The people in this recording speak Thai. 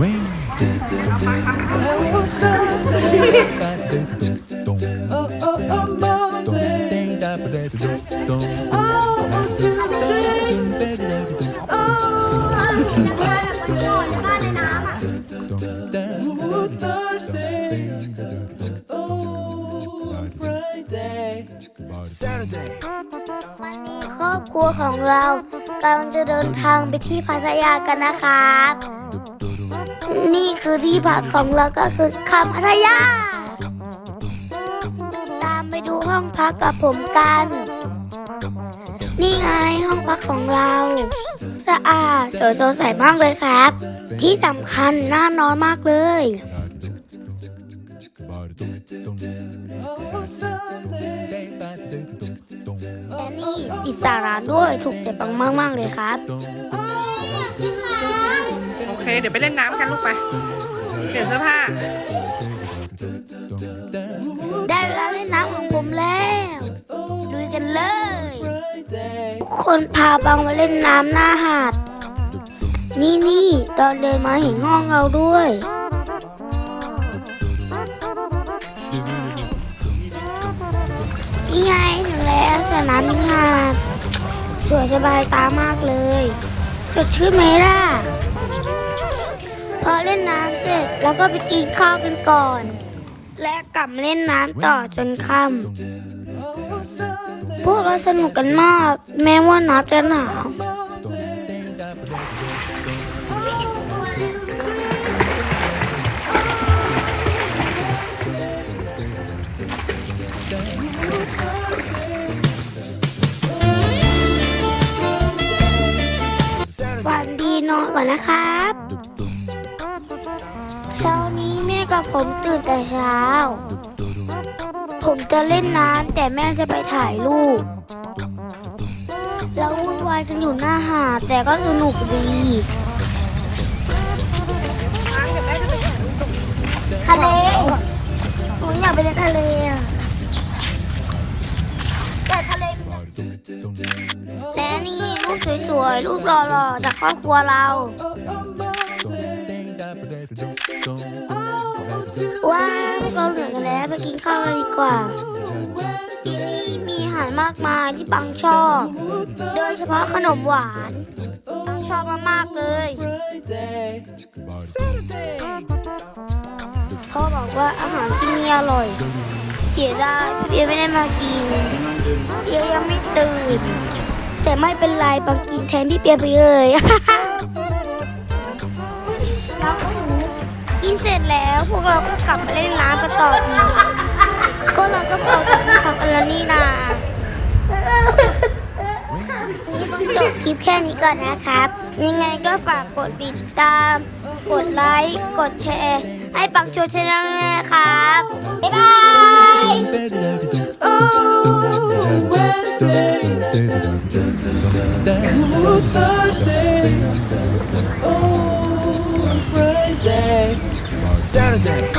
วันนี้ครอบครัวของเรากำลังจะเดินทางไปที่พัทยากันนะครับ นี่คือที่พักของเราก็คือคำพัทยา ตามไปดูห้องพักกับผมกัน นี่ไงห้องพักของเรา สะอาดสวยสดใสมากเลยครับ ที่สำคัญน่านอนมากเลย และนี่อิสาราด้วยถูกใจปังมาก ๆ เลยครับ เค เดี๋ยวไปเล่นน้ำกันลูกไป เปลี่ยนเสื้อผ้า ได้เวลาเล่นน้ำของผมแล้วลุยกันเลยทุกคนพาบังมาเล่นน้ำหน้าหาด นี่นี่ตอนเดินมาเห็นห้องเราด้วย นี่ไงถึงแล้วสน้ำริมหาด สวยสบายตามากเลยสดชื่นไหมล่ะ พอเล่นน้ำเสร็จแล้วก็ไปกินข้าวกันก่อน และกลับมาเล่นน้ำต่อจนค่ำพวกเราสนุกกันมาก แม้ว่าน้ำจะหนาวฝันดีนอนก่อนนะครับ กับผมตื่นแต่เช้า ผมจะเล่นน้ำแต่แม่จะไปถ่ายรูปเราวุ่นวายกันอยู่หน้าหาดแต่ก็สนุกดีทะเลผมอยากไปเล่นทะเลอะแต่ทะเละและนี่รูปสวยๆ รูปหล่อๆ จากครอบครัวเรา ไปกินข้าวกันดีกว่า ที่นี่มีอาหารมากมายที่ปังชอบ โดยเฉพาะขนมหวานปังชอบมากๆเลยพ่อบอกว่าอาหารที่นี่อร่อย เสียดายพี่เบียร์ไม่ได้มากินเบียร์ยังไม่ตื่น แต่ไม่เป็นไรปังกินแทนพี่เปียไปเลย นเสร็จแล้ว พวกเราก็กลับมาเล่นน้ำกันต่ออีกก็เราก็พอจะกินผักกันแล้วนี่นานี่ต้องจบคลิปแค่นี้ก่อนนะครับ ยังไงก็ฝากกดติดตาม กดไลค์ กดแชร์ ให้ปังโชว์ชแนลด้วยนะครับ บ๊ายบาย Saturday.